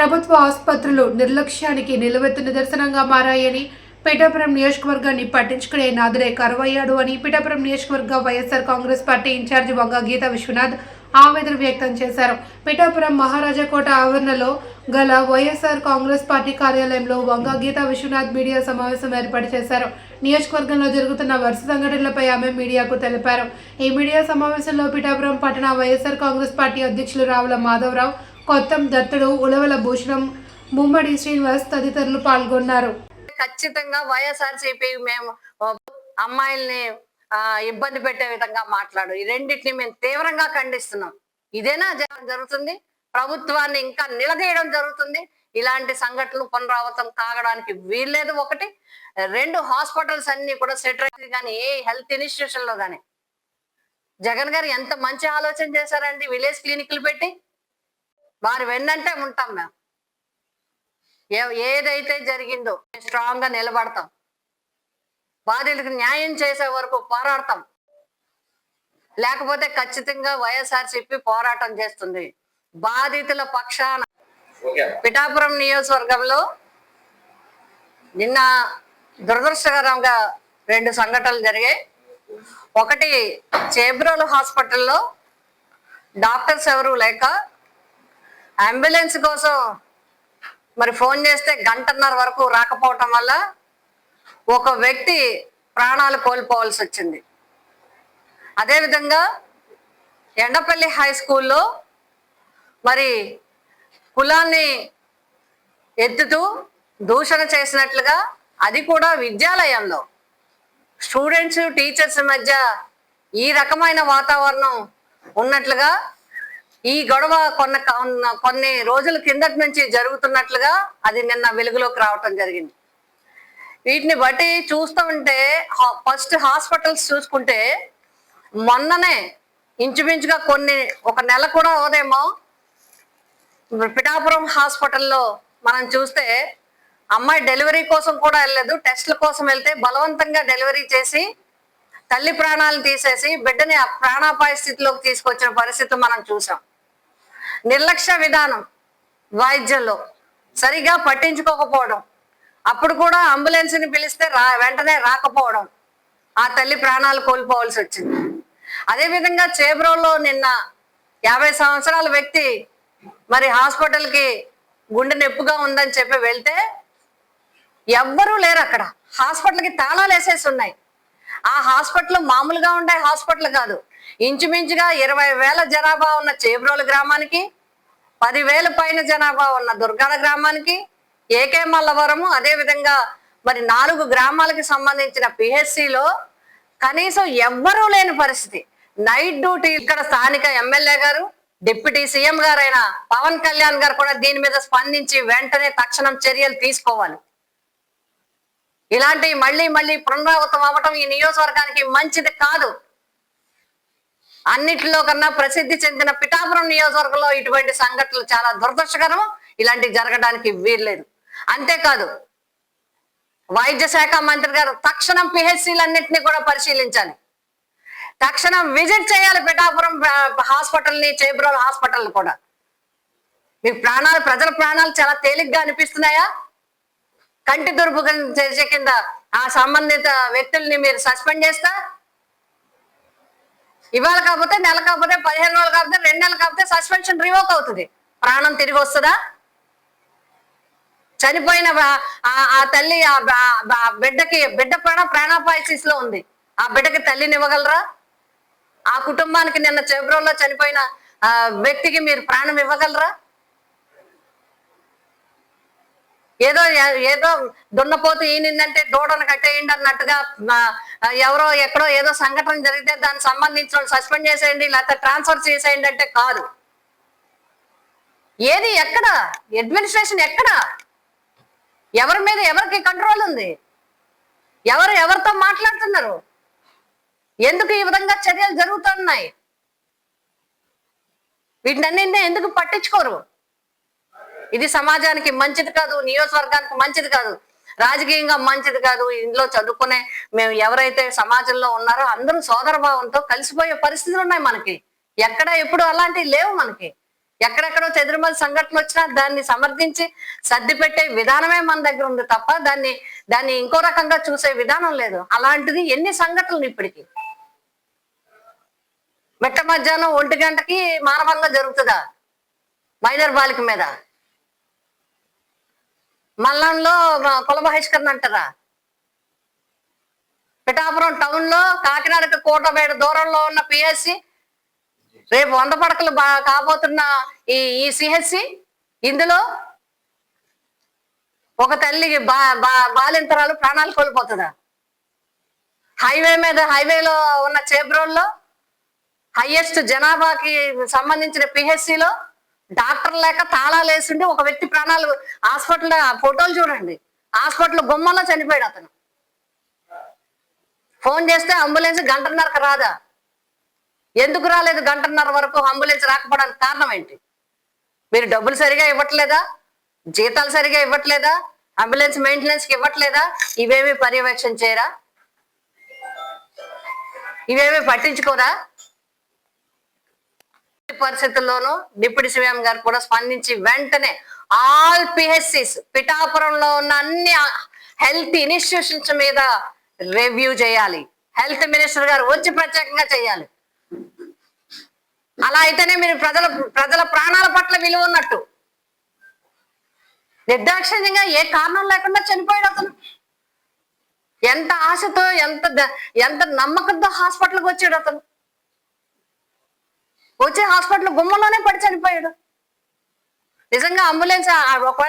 ప్రభుత్వ ఆసుపత్రులు నిర్లక్ష్యానికి నిలువెత్తు నిదర్శనంగా మారాయని పిఠాపురం నియోజకవర్గాన్ని పట్టించుకునే నాదుడే కరువయ్యాడు అని పిఠాపురం నియోజకవర్గ వైఎస్ఆర్ కాంగ్రెస్ పార్టీ ఇన్ఛార్జి వంగ గీతా విశ్వనాథ్ ఆవేదన వ్యక్తం చేశారు. పిఠాపురం మహారాజాకోట ఆవరణలో గల వైఎస్ఆర్ కాంగ్రెస్ పార్టీ కార్యాలయంలో వంగ గీతా విశ్వనాథ్ మీడియా సమావేశం ఏర్పాటు చేశారు. నియోజకవర్గంలో జరుగుతున్న వరుస సంఘటనలపై ఆమె మీడియాకు తెలిపారు. ఈ మీడియా సమావేశంలో పిఠాపురం పట్టణ వైఎస్ఆర్ కాంగ్రెస్ పార్టీ అధ్యక్షులు రావుల మాధవరావు కొత్తం దత్తుడు ఉలవల భూషణం ముమ్మడి శ్రీనివాస్ తదితరులు పాల్గొన్నారు. ఖచ్చితంగా వైఎస్ఆర్సీపీ మేము అమ్మాయిల్ని ఇబ్బంది పెట్టే విధంగా మాట్లాడు. ఈ రెండింటిని మేము తీవ్రంగా ఖండిస్తున్నాం. ఇదేనా జరుగుతుంది? ప్రభుత్వాన్ని ఇంకా నిలదీయడం జరుగుతుంది. ఇలాంటి సంఘటనలు పునరావృతం కాగడానికి వీల్లేదు ఒకటి. రెండు హాస్పిటల్స్ అన్ని కూడా సెటరైజ్ కానీ ఏ హెల్త్ ఇన్స్టిట్యూషన్లో కానీ. జగన్ గారు ఎంత మంచి ఆలోచన చేశారండి విలేజ్ క్లినిక్లు పెట్టి. వారు వెన్నంటే ఉంటాం మేము. ఏ- ఏదైతే జరిగిందో స్ట్రాంగ్గా నిలబడతాం. బాధితులకు న్యాయం చేసే వరకు పోరాడతాం. లేకపోతే ఖచ్చితంగా వైఎస్ఆర్సీపీ పోరాటం చేస్తుంది. బాధితుల పక్షాన పిఠాపురం నియోజకవర్గంలో నిన్న దురదృష్టకరంగా రెండు సంఘటనలు జరిగాయి. ఒకటి చేబ్రోలు హాస్పిటల్లో డాక్టర్స్ ఎవరు లేక అంబులెన్స్ కోసం మరి ఫోన్ చేస్తే గంటన్నర వరకు రాకపోవటం వల్ల ఒక వ్యక్తి ప్రాణాలు కోల్పోవాల్సి వచ్చింది. అదేవిధంగా ఎండపల్లి హై స్కూల్లో మరి కులాన్ని ఎత్తుతూ దూషణ చేసినట్లుగా అది కూడా విద్యాలయంలో. స్టూడెంట్స్ టీచర్స్ మధ్య ఈ రకమైన వాతావరణం ఉన్నట్లుగా ఈ గొడవ కొన్న కొన్ని రోజుల కిందటి నుంచి జరుగుతున్నట్లుగా అది నిన్న వెలుగులోకి రావటం జరిగింది. వీటిని బట్టి చూస్తూ ఉంటే ఫస్ట్ హాస్పిటల్స్ చూసుకుంటే మొన్ననే ఇంచుమించుగా కొన్ని ఒక నెల కూడా అవదేమో పిఠాపురం హాస్పిటల్లో మనం చూస్తే అమ్మాయి డెలివరీ కోసం కూడా వెళ్ళలేదు టెస్ట్ల కోసం వెళ్తే బలవంతంగా డెలివరీ చేసి తల్లి ప్రాణాలు తీసేసి బిడ్డని ఆ ప్రాణాపాయ స్థితిలోకి తీసుకొచ్చిన పరిస్థితి మనం చూసాం. నిర్లక్ష్య విధానం వైద్యంలో సరిగా పట్టించుకోకపోవడం. అప్పుడు కూడా అంబులెన్స్ని పిలిస్తే రా వెంటనే రాకపోవడం ఆ తల్లి ప్రాణాలు కోల్పోవాల్సి వచ్చింది. అదేవిధంగా చేబ్రోలో నిన్న యాభై సంవత్సరాల వ్యక్తి మరి హాస్పిటల్కి గుండె నొప్పిగా ఉందని చెప్పి వెళ్తే ఎవ్వరూ లేరు అక్కడ. హాస్పిటల్కి తాళాలు వేసేసి ఉన్నాయి. ఆ హాస్పిటల్ మామూలుగా ఉండే హాస్పిటల్ కాదు. ఇంచుమించుగా ఇరవై వేల జనాభా ఉన్న చేబ్రోలు గ్రామానికి పదివేల పైన జనాభా ఉన్న దుర్గాడ గ్రామానికి ఏకే మల్లవరము అదే విధంగా మరి నాలుగు గ్రామాలకు సంబంధించిన పిహెచ్సిలో కనీసం ఎవ్వరూ లేని పరిస్థితి. నైట్ డ్యూటీ ఇక్కడ స్థానిక ఎమ్మెల్యే గారు డిప్యూటీ సీఎం గారైన పవన్ కళ్యాణ్ గారు కూడా దీని మీద స్పందించి వెంటనే తక్షణం చర్యలు తీసుకోవాలి. ఇలాంటి మళ్ళీ మళ్ళీ పునరావృతం అవ్వటం ఈ నియోజకవర్గానికి మంచిది కాదు. అన్నిటిలో కన్నా ప్రసిద్ధి చెందిన పిఠాపురం నియోజకవర్గంలో ఇటువంటి సంఘటనలు చాలా దురదృష్టకరం ఇలాంటివి జరగడానికి వీల్లేదు. అంతేకాదు వైద్య శాఖ మంత్రి గారు తక్షణం పిహెచ్సిలన్నింటినీ కూడా పరిశీలించాలి. తక్షణం విజిట్ చేయాలి పిఠాపురం హాస్పిటల్ని చేబ్రోల్ హాస్పిటల్ కూడా. మీ ప్రాణాలు ప్రజల ప్రాణాలు చాలా తేలిగ్గా అనిపిస్తున్నాయా? కంటి దుర్భుగం చేసే కింద ఆ సంబంధిత వ్యక్తుల్ని మీరు సస్పెండ్ చేస్తా? ఇవాళ కాకపోతే నెల కాకపోతే పదిహేను రోజులు కాకపోతే రెండు నెలలు కాకపోతే సస్పెన్షన్ రివోక్ అవుతుంది. ప్రాణం తిరిగి వస్తుందా? చనిపోయిన ఆ- తల్లి ఆ బిడ్డకి బిడ్డ ప్రాణ ప్రాణాపాయసిస్లో ఉంది. ఆ బిడ్డకి తల్లిని ఇవ్వగలరా ఆ కుటుంబానికి నిన్న ఫిబ్రవరిలో చనిపోయిన ఆ వ్యక్తికి మీరు ప్రాణం ఇవ్వగలరా? ఏదో ఏదో దున్నపోతు ఈనిందంటే దూడను కట్టేయండి అన్నట్టుగా ఎవరో ఎక్కడో ఏదో సంఘటన జరిగితే దానికి సంబంధించిన సస్పెండ్ చేసేయండి లేకపోతే ట్రాన్స్ఫర్ చేసేయండి అంటే కాదు. ఏది ఎక్కడ? అడ్మినిస్ట్రేషన్ ఎక్కడ? ఎవరి మీద ఎవరికి కంట్రోల్ ఉంది? ఎవరు ఎవరితో మాట్లాడుతున్నారు? ఎందుకు ఈ విధంగా చర్యలు జరుగుతున్నాయి? వీటినన్నింటినీ ఎందుకు పట్టించుకోరు? ఇది సమాజానికి మంచిది కాదు నియోజకవర్గానికి మంచిది కాదు. రాజకీయంగా మంచిది కాదు ఇందులో చదువుకునే మేము ఎవరైతే సమాజంలో ఉన్నారో అందరూ సోదర భావంతో కలిసిపోయే పరిస్థితులు ఉన్నాయి మనకి. ఎక్కడ ఎప్పుడు అలాంటివి లేవు మనకి. ఎక్కడెక్కడో చెదురుమల సంఘటనలు వచ్చినా దాన్ని సమర్థించి సర్ది పెట్టే విధానమే మన దగ్గర ఉంది తప్ప దాన్ని దాన్ని ఇంకో రకంగా చూసే విధానం లేదు. అలాంటిది ఎన్ని సంఘటనలు ఇప్పటికి? మిట్ట మధ్యాహ్నం ఒంటి గంటకి మానవంగా జరుగుతుందా? మైనర్ బాలిక మీద? మల్లంలో కుల బహిష్కరణ అంటారా? పిఠాపురం టౌన్లో కాకినాడకి కోటబేడ దూరంలో ఉన్న పిఎస్సి రేపు వంద పడకలు బా కాబోతున్న ఈ ఈ సిహెచ్సి ఇందులో ఒక తల్లికి బా బా బాలింతరాలు ప్రాణాలు కోల్పోతుందా? హైవే మీద హైవేలో ఉన్న చేబ్రోల్లో హైయెస్ట్ జనాభాకి సంబంధించిన పిహెచ్సిలో డాక్టర్ లేక తాళాలు వేసుంటే ఒక వ్యక్తి ప్రాణాలు హాస్పిటల్ ఫోటోలు చూడండి. హాస్పిటల్ గుమ్మంలో చనిపోయాడు అతను. ఫోన్ చేస్తే అంబులెన్స్ గంటన్నరకు రాదా? ఎందుకు రాలేదు గంటన్నర వరకు అంబులెన్స్ రాకపోవడానికి కారణం ఏంటి? మీరు డబ్బులు సరిగా ఇవ్వట్లేదా? జీతాలు సరిగా ఇవ్వట్లేదా? అంబులెన్స్ మెయింటెనెన్స్కి ఇవ్వట్లేదా? ఇవేమి పర్యవేక్షణ చేయరా? ఇవేమి పట్టించుకోరా? పరిస్థితుల్లోనూ డిప్యూటీ సీఎం గారు కూడా స్పందించి వెంటనే ఆల్ పిహెచ్సిస్ పిఠాపురంలో ఉన్న అన్ని హెల్త్ ఇన్స్టిట్యూషన్స్ మీద రివ్యూ చేయాలి. హెల్త్ మినిస్టర్ గారు వచ్చి ప్రత్యేకంగా చేయాలి. అలా అయితేనే మీరు ప్రజల ప్రజల ప్రాణాల పట్ల విలువ ఉన్నట్టు. నిర్దాక్షిణ్యంగా ఏ కారణం లేకుండా చనిపోయాడు అతను. ఎంత ఆశతో ఎంత ఎంత నమ్మకంతో హాస్పిటల్కి వచ్చాడు అతను. వచ్చే హాస్పిటల్ గుమ్మలోనే పడి చనిపోయాడు. నిజంగా అంబులెన్స్ ఒకవేళ